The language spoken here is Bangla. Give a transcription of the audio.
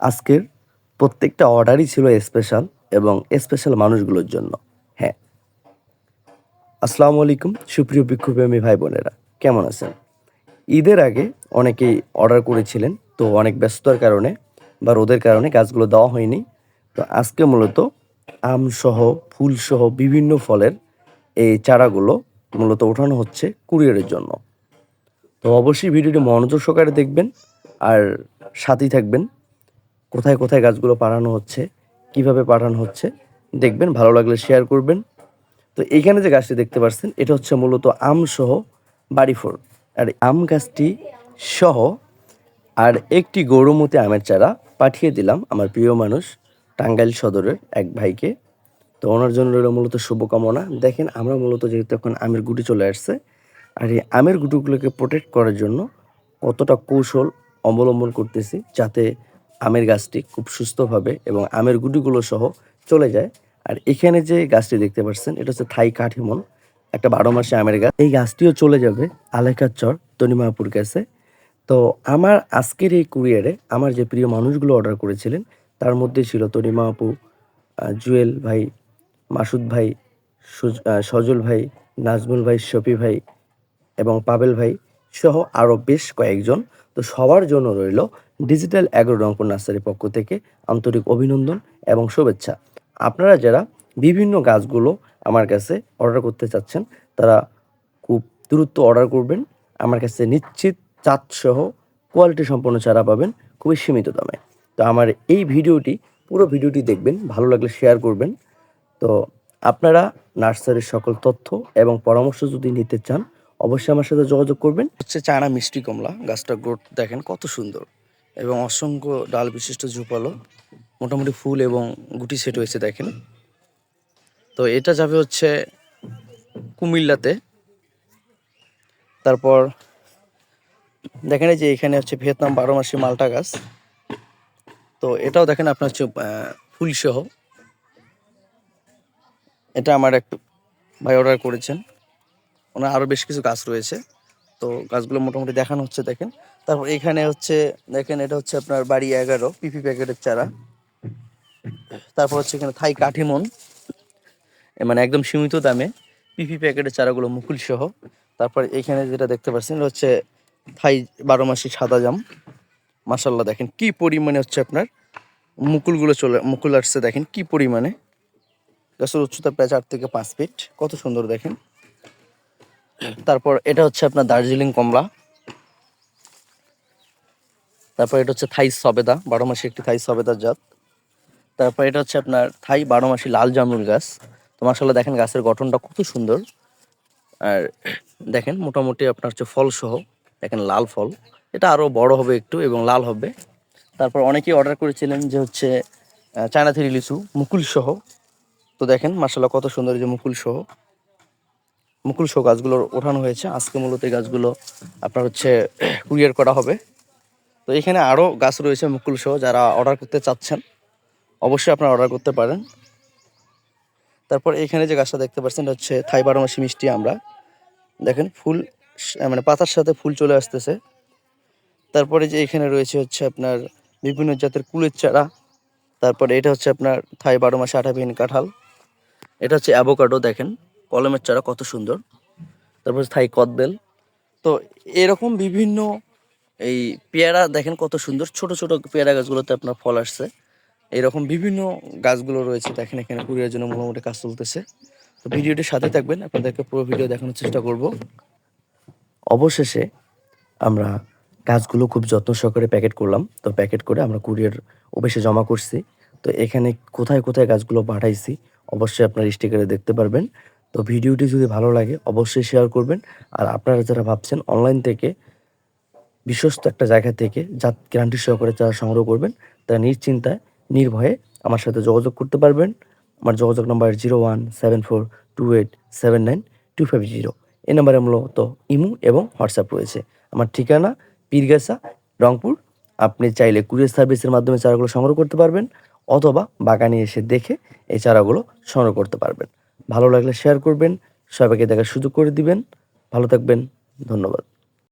আজকের প্রত্যেকটা অর্ডারই ছিল স্পেশাল এবং স্পেশাল মানুষগুলোর জন্য। হ্যাঁ। আসসালামু আলাইকুম, সুপ্রিয় বিক্ষোভপ্রেমী ভাই বোনেরা, কেমন আছেন? ঈদের আগে অনেকেই অর্ডার করেছিলেন, তো অনেক ব্যস্ততার কারণে বা রোদের কারণে গাছগুলো দেওয়া হয়নি। তো আজকে মূলত আমসহ ফুলসহ বিভিন্ন ফলের এই চারাগুলো মূলত ওঠানো হচ্ছে কুরিয়ারের জন্য। তো অবশ্যই ভিডিওটি মনোযোগ সহকারে দেখবেন আর সাথেই থাকবেন। কোথায় কোথায় গাছগুলো পাঠানো হচ্ছে, কীভাবে পাঠানো হচ্ছে, দেখবেন, ভালো লাগলে শেয়ার করবেন। তো এইখানে যে গাছটি দেখতে পাচ্ছেন, এটা হচ্ছে মূলত আম সহ বাড়িফোর আর আম গাছটি সহ আর একটি গৌরমতি আমের চারা পাঠিয়ে দিলাম আমার প্রিয় মানুষ টাঙ্গাইল সদরের এক ভাইকে। তো ওনার জন্য রইল মূলত শুভকামনা। দেখেন, আমরা মূলত যেহেতু এখন আমের গুটি চলে আসছে, আর এই আমের গুটিগুলোকে প্রোটেক্ট করার জন্য কতটা কৌশল অবলম্বন করতেছি যাতে আমের গাছটি খুব সুস্থভাবে এবং আমের গুটিগুলো সহ চলে যায়। আর এখানে যে গাছটি দেখতে পাচ্ছেন, এটা হচ্ছে থাই কাঠিমন একটা বারো মাসে আমের গাছ। এই গাছটিও চলে যাবে আলেকার চর তনিমাপুর কাছে। তো আমার আজকের এই কুরিয়ারে আমার যে প্রিয় মানুষগুলো অর্ডার করেছিলেন, তার মধ্যে ছিল তনিমা আপু জুয়েল ভাই, মাসুদ ভাই, সুজ- সজল ভাই, নাজমুল ভাই, শফি ভাই এবং পাবেল ভাই সহ আরও বেশ কয়েকজন তো সবার জন্য রইল ডিজিটাল অ্যাগ্রো রংপুর নার্সারির পক্ষ থেকে আন্তরিক অভিনন্দন এবং শুভেচ্ছা। আপনারা যারা বিভিন্ন গাছগুলো আমার কাছে অর্ডার করতে চাচ্ছেন, তারা খুব দ্রুত অর্ডার করবেন। আমার কাছে নিশ্চিত চাঁদসহ কোয়ালিটি সম্পন্ন চারা পাবেন খুবই সীমিত দামে। তো আমার এই ভিডিওটি, পুরো ভিডিওটি দেখবেন, ভালো লাগলে শেয়ার করবেন। তো আপনারা নার্সারির সকল তথ্য এবং পরামর্শ যদি নিতে চান অবশ্যই আমার সাথে যোগাযোগ করবেন। হচ্ছে চায়না মিষ্টি কমলা, গাছটা গ্রোথ দেখেন কত সুন্দর এবং অসংখ্য ডাল বিশিষ্ট ঝুপালো, মোটামুটি ফুল এবং গুটি সেট হয়েছে দেখেন। তো এটা যাবে হচ্ছে কুমিল্লাতে। তারপর দেখেন যে এখানে হচ্ছে ভিয়েতনাম বারো মাসি মালটা গাছ। তো এটাও দেখেন আপনার হচ্ছে ফুলসহ। এটা আমার এক ভাই অর্ডার করেছেন। ওনার আরও বেশ কিছু গাছ রয়েছে। তো গাছগুলো মোটামুটি দেখানো হচ্ছে, দেখেন। তারপর এখানে হচ্ছে, দেখেন, এটা হচ্ছে আপনার বাড়ি এগারো পিপি প্যাকেটের চারা। তারপর হচ্ছে এখানে থাই কাঠিমন মানে। একদম সীমিত দামে পিপি প্যাকেটের চারাগুলো মুকুল সহ। তারপর এখানে যেটা দেখতে পাচ্ছেন, এটা হচ্ছে থাই বারো মাসি সাদা জাম। মাসাল্লাহ দেখেন কি পরিমাণে হচ্ছে আপনার মুকুলগুলো চলে, মুকুল আসছে, দেখেন কি পরিমাণে। গাছের উচ্চতা প্রায় চার থেকে পাঁচ ফিট। কত সুন্দর, দেখেন। তারপর এটা হচ্ছে আপনার দার্জিলিং কমলা। তারপর এটা হচ্ছে থাই সবেদা, বারো মাসে একটি থাই সবেদার জাত। তারপর এটা হচ্ছে আপনার থাই বারো মাসি লাল জামরুল গাছ। তো মাসাল্লাহ দেখেন গাছের গঠনটা কত সুন্দর। আর দেখেন মোটামুটি আপনার হচ্ছে ফল সহ, দেখেন লাল ফল। এটা আরও বড় হবে একটু এবং লাল হবে। তারপর অনেকেই অর্ডার করেছিলেন যে হচ্ছে চায়না লিচু, মুকুল সহ। তো দেখেন মাসাল্লাহ কত সুন্দর যে মুকুল সহ। মুকুল শো গাছগুলো ওঠানো হয়েছে। আজকে মূলত এই গাছগুলো আপনার হচ্ছে কুরিয়ার করা হবে। তো এখানে আরও গাছ রয়েছে মুকুল শো, যারা অর্ডার করতে চাচ্ছেন, অবশ্যই আপনারা অর্ডার করতে পারেন। তারপর এখানে যে গাছটা দেখতে পাচ্ছেন হচ্ছে থাই বারো মাসি মিষ্টি আমরা। দেখেন ফুল মানে পাতার সাথে ফুল চলে আসতেছে। তারপরে যে এখানে রয়েছে হচ্ছে আপনার বিভিন্ন জাতের কুলের চারা। তারপরে এটা হচ্ছে আপনার থাই বারো মাসে আঠাবিহীন কাঁঠাল। এটা হচ্ছে অ্যাভোকাডো দেখেন। কলমের চারা কত সুন্দর। তারপর থাই কদবেল। তো এরকম বিভিন্ন এই পেয়ারা দেখেন কত সুন্দর। ছোট ছোট পেয়ারা গাছগুলোতে আপনার ফল আসছে। এরকম বিভিন্ন গাছগুলো রয়েছে দেখেন এখানে কুড়িয়ার জন্য মোটামুটি কাজ চলতেছে। তো ভিডিওটির সাথে থাকবেন, আপনাদেরকে পুরো ভিডিও দেখানোর চেষ্টা করব। অবশেষে আমরা গাছগুলো খুব যত্ন সহকারে প্যাকেট করলাম। তো প্যাকেট করে আমরা কুরিয়ার অফিসে জমা করছি। তো এখানে কোথায় কোথায় গাছগুলো পাঠাইছি, অবশ্যই আপনার স্টিকারে দেখতে পারবেন। তো ভিডিওটি যদি ভালো লাগে, অবশ্যই শেয়ার করবেন। আর আপনারা যারা ভাবছেন অনলাইন থেকে বিশ্বস্ত একটা জায়গা থেকে যা গ্যারান্টি সহকারে যারা সংগ্রহ করবেন, তারা নিশ্চিন্তায়, নির্ভয়ে আমার সাথে যোগাযোগ করতে পারবেন। আমার যোগাযোগ number zero one seven four two eight seven nine two five zero এই নাম্বারে মূলত ইমু এবং হোয়াটসঅ্যাপ রয়েছে। আমার ঠিকানা পীরগাছা, রংপুর। আপনি চাইলে কুরিয়ার সার্ভিসের মাধ্যমে চারাগুলো সংগ্রহ করতে পারবেন, অথবা বাগানে এসে দেখে এই চারাগুলো সংগ্রহ করতে পারবেন। ভালো লাগলে শেয়ার করবেন সবাইকে দেখার সুযোগ করে দিবেন। ভালো থাকবেন ধন্যবাদ।